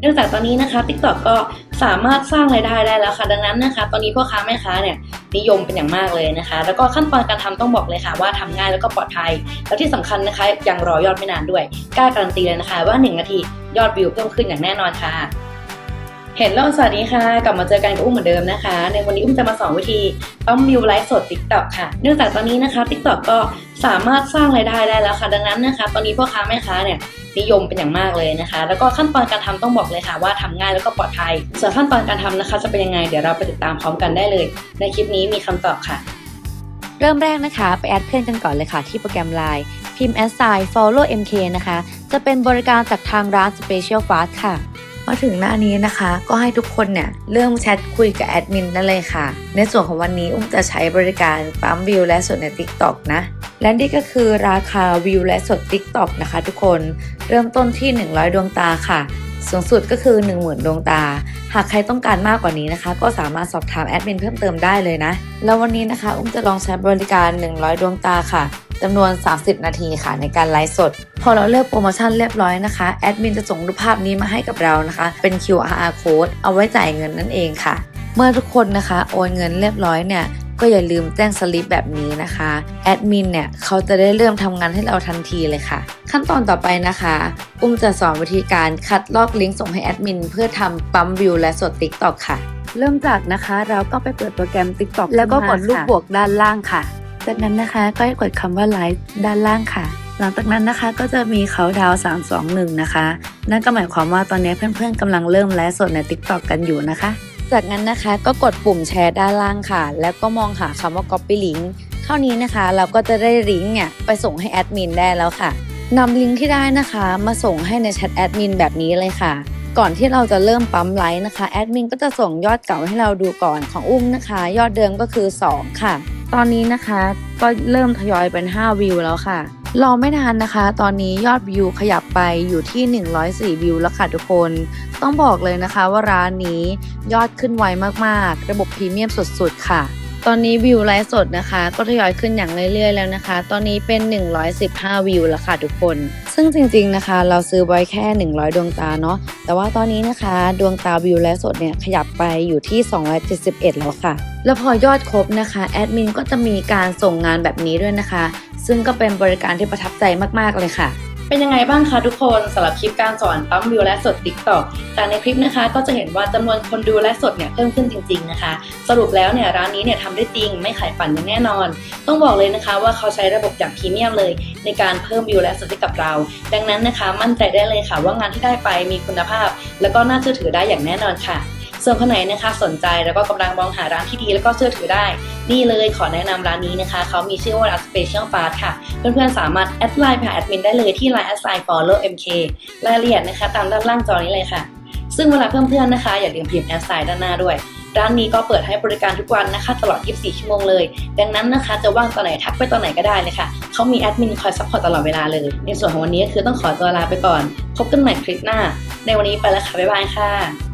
เนื่องจากตอนนี้นะคะ TikTok ก็สามารถสร้างรายได้ได้แล้วค่ะ ดังนั้นนะคะ ตอนนี้พ่อค้าแม่ค้าเนี่ยนิยมเป็นอย่างมากเลยนะคะ แล้วก็ขั้นตอนการทำต้องบอกเลยค่ะ ว่าทำง่ายแล้วก็ปลอดภัย แล้วที่สำคัญนะคะยังรอยอดไม่นานด้วยกล้าการันตีเลยนะคะ ว่า 1 นาทียอดวิวเพิ่มขึ้นอย่างแน่นอนค่ะ เห็นแล้วสวัสดีค่ะ กลับมาเจอกันกับอุ้มเหมือนเดิมนะคะ ในวันนี้อุ้มจะมาสอนวิธีปั๊มวิวไลฟ์สด TikTok ค่ะ เนื่องจากตอนนี้นะคะ TikTok ก็สามารถสร้างรายได้ได้แล้วค่ะ ดังนั้นนะคะ ตอนนี้พ่อค้าแม่ค้าเนี่ย นิยมเป็นอย่างมากเลยนะคะ แล้วก็ขั้นตอนการทำต้องบอกเลยค่ะว่าทำง่ายแล้วก็ปลอดภัย ส่วนขั้นตอนการทำนะคะ จะเป็นยังไงเดี๋ยวเราไปติดตามพร้อมกันได้เลย ในคลิปนี้มีคำตอบค่ะ เริ่มแรกนะคะ ไปแอดเพื่อนกันก่อนเลยค่ะ ที่โปรแกรม Line พิมพ์ s i follow mk นะคะ จะเป็นบริการจากทางร้าน Special Fast ค่ะมาถึงหน้านี้นะคะ ก็ให้ทุกคนเนี่ยเริ่มแชทคุยกับแอดมินได้เลยค่ะ ในส่วนของวันนี้อุ้มจะใช้บริการปั๊มวิวและสดใน TikTok นะ และนี่ก็คือราคาวิวและสด TikTok นะคะทุกคนเริ่มต้นที่ 100 ดวงตาค่ะ สูงสุดก็คือ 10,000 ดวงตา หากใครต้องการมากกว่านี้นะคะ ก็สามารถสอบถามแอดมินเพิ่มเติมได้เลยนะ แล้ววันนี้นะคะ อุ้มจะลองใช้บริการ 100 ดวงตาค่ะจำนวน 30 นาทีค่ะในการไลฟ์สด พอเราเลือกโปรโมชั่นเรียบร้อยนะคะ แอดมินจะส่งรูปภาพนี้มาให้กับเรานะคะ เป็น QR code เอาไว้จ่ายเงินนั่นเองค่ะ เมื่อทุกคนนะคะ โอนเงินเรียบร้อยเนี่ย ก็อย่าลืมแจ้งสลิปแบบนี้นะคะแอดมินเนี่ยเขาจะได้เริ่มทำงานให้เราทันทีเลยค่ะ ขั้นตอนต่อไปนะคะ อุ้มจะสอนวิธีการคัดลอกลิงก์ส่งให้แอดมินเพื่อทำปั๊มวิวและสด TikTok ค่ะ เริ่มจากนะคะเราก็ไปเปิดโปรแกรม TikTok แล้วก็กดรูปบวกด้านล่างค่ะ จากนั้นนะคะก็ให้กดคำว่าไลฟ์ด้านล่างค่ะหลังจากนั้นนะคะก็จะมีเขาดาว3 2 1นะคะ นั่นก็หมายความว่าตอนนี้เพื่อนๆกำลังเริ่มไลฟ์สดใน TikTok กันอยู่นะคะ จากนั้นนะคะก็กดปุ่มแชร์ด้านล่างค่ะ แล้วก็มองหาคำว่า copy link เท่านี้นะคะ เราก็จะได้ลิงก์เนี่ยไปส่งให้แอดมินได้แล้วค่ะนำลิงก์ที่ได้นะคะ มาส่งให้ในแชทแอดมินแบบนี้เลยค่ะ ก่อนที่เราจะเริ่มปั๊มไลค์นะคะแอดมินก็จะส่งยอดเก่าให้เราดูก่อนของอุ้มนะคะ ยอดเดิมก็คือ 2 ค่ะ ตอนนี้นะคะก็เริ่มทยอยเป็น 5 วิวแล้วค่ะ รอไม่นานนะคะ ตอนนี้ยอดวิวขยับไปอยู่ที่ 104 วิวแล้วค่ะทุกคน ต้องบอกเลยนะคะว่าร้านนี้ยอดขึ้นไวมากๆ ระบบพรีเมียมสุดๆค่ะ ตอนนี้วิวไลฟ์สดนะคะ ก็ทยอยขึ้นอย่างเรื่อยๆแล้วนะคะ ตอนนี้เป็น 115 วิวแล้วค่ะทุกคน ซึ่งจริงๆนะคะ เราซื้อไว้แค่ 100 ดวงตาเนาะแต่ว่าตอนนี้นะคะ ดวงตาวิวและสดเนี่ยขยับไปอยู่ที่ 271 แล้วค่ะ แล้วพอยอดครบนะคะแอดมินก็จะมีการส่งงานแบบนี้ด้วยนะคะ ซึ่งก็เป็นบริการที่ประทับใจมากๆเลยค่ะ เป็นยังไงบ้างคะทุกคนสำหรับคลิปการสอนปั๊มวิวและสด TikTok จากในคลิปนะคะ ก็จะเห็นว่าจำนวนคนดูและสดเนี่ยเพิ่มขึ้นจริง ๆนะคะ สรุปแล้วเนี่ยร้านนี้เนี่ยทำได้จริงไม่ขายฝันอย่างแน่นอน ต้องบอกเลยนะคะว่าเขาใช้ระบบอย่างพรีเมียมเลย ในการเพิ่มวิวและสดให้กับเรา ดังนั้นนะคะ มั่นใจได้เลยค่ะว่างานที่ได้ไปมีคุณภาพ แล้วก็น่าเชื่อถือได้อย่างแน่นอนค่ะ ส่วนคนไหนนะคะสนใจแล้วก็กำลังมองหาร้านที่ดีแล้วก็เชื่อถือได้ นี่เลยขอแนะนำร้านนี้นะคะ เขามีชื่อว่าร้าน Special Fast ค่ะ เพื่อนๆสามารถแอดไลน์ผ่านแอดมินได้เลยที่ Line แอดไซน์ follow mk รายละเอียดนะคะ ตามด้านล่างจอนี้เลยค่ะ ซึ่งเวลาเพื่อนๆนะคะ อย่าลืมพิมพ์แอดไซน์ด้านหน้าด้วยร้านนี้ก็เปิดให้บริการทุกวันนะคะ ตลอด 24 ชั่วโมงเลย ดังนั้นนะคะจะว่างตอนไหนทักไปตอนไหนก็ได้เลยค่ะ เขามีแอดมินคอยซัพพอร์ตตลอดเวลาเลย ในส่วนของวันนี้ก็คือต้องขอตัวลาไปก่อน พบกันใหม่คลิปหน้า ในวันนี้ไปแล้วค่ะ บ๊ายบายค่ะ